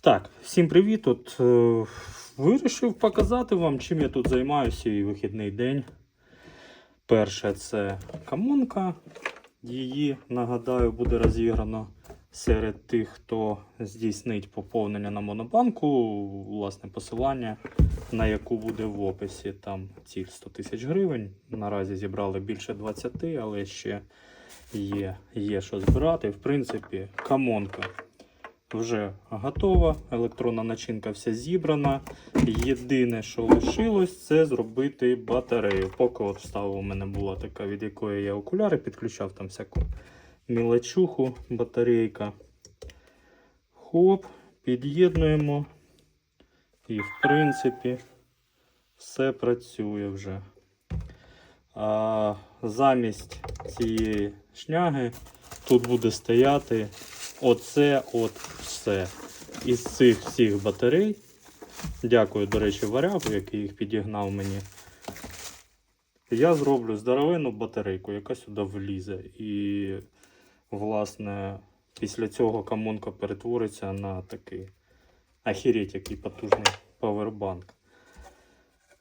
Так, всім привіт. От, е, вирішив показати вам, чим я тут займаюся і вихідний день. Перше це камонка. Її, нагадаю, буде розіграно серед тих, хто здійснить поповнення на монобанку. Власне посилання, на яку буде в описі. Там ціль 100 тисяч гривень. Наразі зібрали більше 20, але ще є, є що збирати. В принципі, камонка вже готова. Електронна начинка вся зібрана. Єдине, що лишилось, це зробити батарею. Поки от встава у мене була така, від якої я окуляри підключав, там всяку мілочуху, батарейка. Хоп, під'єднуємо. І, в принципі, все працює вже. А, замість цієї шняги тут буде стояти оце от все. Із цих всіх батарей. Дякую, до речі, варягу, який їх підігнав мені. Я зроблю здоровенну батарейку, яка сюди влізе. І, власне, після цього камонка перетвориться на такий ахіреть, який потужний павербанк.